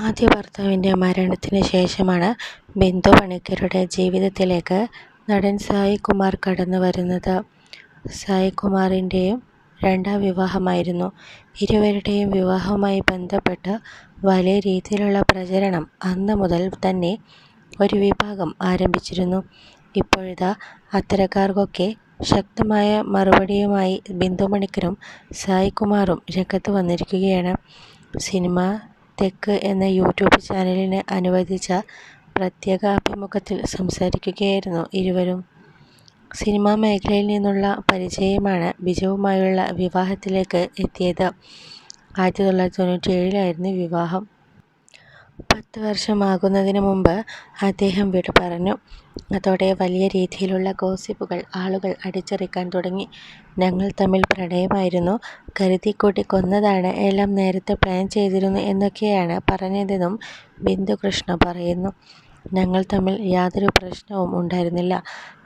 ആദ്യ ഭർത്താവിന്റെ മരണത്തിന് ശേഷമാണ് ബിന്ദു പണിക്കരുടെ ജീവിതത്തിലേക്ക് നടൻ സായി കുമാർ കടന്നു വരുന്നത്. സായി കുമാറിന്റെയും രണ്ടാം വിവാഹമായിരുന്നു. ഇരുവരുടെയും വിവാഹവുമായി ബന്ധപ്പെട്ട് വലിയ രീതിയിലുള്ള പ്രചരണം അന്ന് മുതൽ തന്നെ ഒരു വിഭാഗം ആരംഭിച്ചിരുന്നു. ഇപ്പോഴിതാ അത്തരക്കാർക്കൊക്കെ ശക്തമായ മറുപടിയുമായി ബിന്ദു മണിക്കരും സായി കുമാറും രംഗത്ത് വന്നിരിക്കുകയാണ്. സിനിമ തെക്ക് എന്ന യൂട്യൂബ് ചാനലിന് അനുവദിച്ച പ്രത്യേക അഭിമുഖത്തിൽ സംസാരിക്കുകയായിരുന്നു ഇരുവരും. സിനിമാ മേഖലയിൽ നിന്നുള്ള പരിചയമാണ് ബിജുവുമായുള്ള വിവാഹത്തിലേക്ക് എത്തിയത്. ആയിരത്തി തൊള്ളായിരത്തി തൊണ്ണൂറ്റി ഏഴിലായിരുന്നു വിവാഹം. പത്ത് വർഷമാകുന്നതിന് മുമ്പ് അദ്ദേഹം വിട പറഞ്ഞു. അതോടെ വലിയ രീതിയിലുള്ള ഗോസിപ്പുകൾ ആളുകൾ അടിച്ചെറിക്കാൻ തുടങ്ങി. ഞങ്ങൾ തമ്മിൽ പ്രണയമായിരുന്നു. കരുതിക്കൂട്ടി കൊന്നതാണ് എല്ലാം നേരത്തെ പ്ലാൻ ചെയ്തിരുന്നു എന്നൊക്കെയാണ് പറഞ്ഞതെന്നും ബിന്ദു കൃഷ്ണ പറയുന്നു. ഞങ്ങൾ തമ്മിൽ യാതൊരു പ്രശ്നവും ഉണ്ടായിരുന്നില്ല.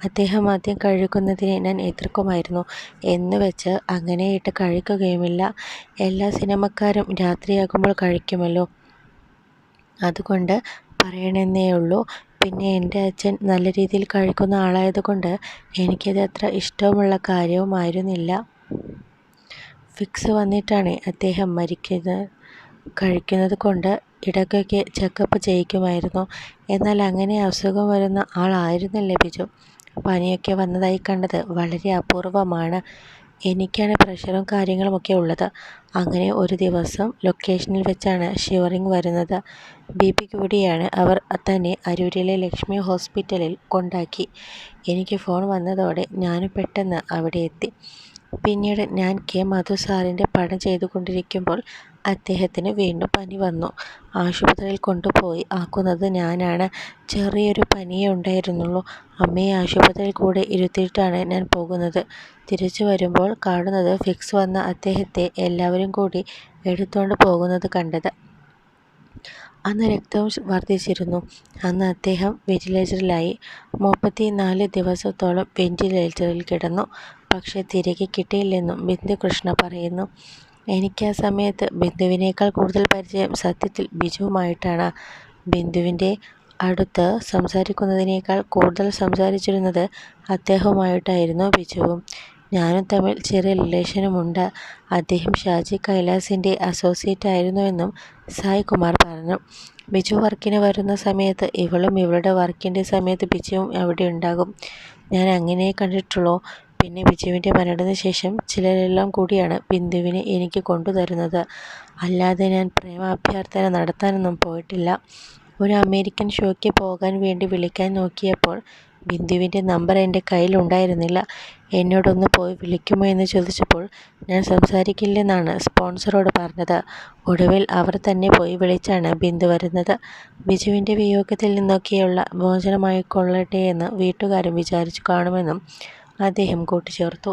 അദ്ദേഹം ആദ്യം കഴിക്കുന്നതിനെ ഞാൻ എതിർക്കുമായിരുന്നു. എന്ന് വെച്ച് അങ്ങനെയിട്ട് കഴിക്കുകയുമില്ല എല്ലാ സിനിമക്കാരും രാത്രിയാകുമ്പോൾ കഴിക്കുമല്ലോ അതുകൊണ്ട് പറയണമെന്നേ ഉള്ളൂ. പിന്നെ എന്റെ അച്ഛൻ നല്ല രീതിയിൽ കഴിക്കുന്ന ആളായതുകൊണ്ട് എനിക്കത് അത്ര ഇഷ്ടമുള്ള കാര്യവുമായിരുന്നില്ല. ഫിക്സ് വന്നിട്ടാണ് അദ്ദേഹം മരിക്കുന്നത് കഴിക്കുന്നത് കൊണ്ട് ഇടയ്ക്കൊക്കെ ചെക്കപ്പ് ചെയ്യിക്കുമായിരുന്നു. എന്നാൽ അങ്ങനെ അസുഖം വരുന്ന ആളായിരുന്നില്ല ബിജു? പനിയൊക്കെ വന്നതായി കണ്ടത് വളരെ അപൂർവമാണ്. എനിക്കാണ് പ്രഷറും കാര്യങ്ങളുമൊക്കെ ഉള്ളത്. അങ്ങനെ ഒരു ദിവസം ലൊക്കേഷനിൽ വെച്ചാണ് ഷിവറിങ് വരുന്നത്. ബി പി കൂടിയാണ് അവർ തന്നെ അരൂരിലെ ലക്ഷ്മി ഹോസ്പിറ്റലിൽ കൊണ്ടാക്കി. എനിക്ക് ഫോൺ വന്നതോടെ ഞാനും പെട്ടെന്ന് അവിടെ എത്തി. പിന്നീട് ഞാൻ കെ മധു സാറിന്റെ പടം ചെയ്തുകൊണ്ടിരിക്കുമ്പോൾ അദ്ദേഹത്തിന് വീണ്ടും പനി വന്നു. ആശുപത്രിയിൽ കൊണ്ടുപോയി ആക്കുന്നത് ഞാനാണ്. ചെറിയൊരു പനിയേ ഉണ്ടായിരുന്നുള്ളൂ. അമ്മയെ ആശുപത്രിയിൽ കൂടെ ഇരുത്തിയിട്ടാണ് ഞാൻ പോകുന്നത്. തിരിച്ചു വരുമ്പോൾ കാണുന്നത് ഫിക്സ് വന്ന അദ്ദേഹത്തെ എല്ലാവരും കൂടി എടുത്തുകൊണ്ട് പോകുന്നത് കണ്ടത്. അന്ന് രക്തവും വർദ്ധിച്ചിരുന്നു. അന്ന് അദ്ദേഹം വെന്റിലേറ്ററിലായി. മുപ്പത്തി നാല് ദിവസത്തോളം വെന്റിലേറ്ററിൽ കിടന്നു. പക്ഷേ തിരികെ കിട്ടിയില്ലെന്നും ബിന്ദു കൃഷ്ണ പറയുന്നു. എനിക്ക് ആ സമയത്ത് ബിന്ദുവിനേക്കാൾ കൂടുതൽ പരിചയം സത്യത്തിൽ ബിജുവുമായിട്ടാണ്. ബിന്ദുവിന്റെ അടുത്ത് സംസാരിക്കുന്നതിനേക്കാൾ കൂടുതൽ സംസാരിച്ചിരുന്നത് അദ്ദേഹവുമായിട്ടായിരുന്നു ബിജുവും. ഞാനും തമ്മിൽ ചെറിയ റിലേഷനുമുണ്ട്. അദ്ദേഹം ഷാജി കൈലാസിന്റെ അസോസിയേറ്റ് ആയിരുന്നുവെന്നും സായ് കുമാർ പറഞ്ഞു. ബിജു വർക്കിന് വരുന്ന സമയത്ത് ഇവളും ഇവളുടെ വർക്കിന്റെ സമയത്ത് ബിജുവും അവിടെ ഉണ്ടാകും. ഞാൻ അങ്ങനെ കണ്ടിട്ടുള്ളൂ. പിന്നെ ബിജുവിന്റെ മരണത്തിന് ശേഷം ചിലരെല്ലാം കൂടിയാണ് ബിന്ദുവിനെ എനിക്ക് കൊണ്ടുതരുന്നത് അല്ലാതെ ഞാൻ പ്രേമ അഭ്യർത്ഥന നടത്താനൊന്നും പോയിട്ടില്ല. ഒരു അമേരിക്കൻ ഷോയ്ക്ക് പോകാൻ വേണ്ടി വിളിക്കാൻ നോക്കിയപ്പോൾ ബിന്ദുവിന്റെ നമ്പർ എന്റെ കയ്യിലുണ്ടായിരുന്നില്ല എന്നോടൊന്ന് പോയി വിളിക്കുമോ എന്ന് ചോദിച്ചപ്പോൾ ഞാൻ സംസാരിക്കില്ലെന്നാണ് സ്പോൺസറോട് പറഞ്ഞത്. ഒടുവിൽ അവർ തന്നെ പോയി വിളിച്ചാണ് ബിന്ദു വരുന്നത്. ബിജുവിന്റെ വിയോഗത്തിൽ നിന്നൊക്കെയുള്ള മോചനമായിക്കൊള്ളട്ടെ എന്ന് വീട്ടുകാരും വിചാരിച്ചു കാണുമെന്നും അദ്ദേഹം കൂട്ടിച്ചേർത്തു.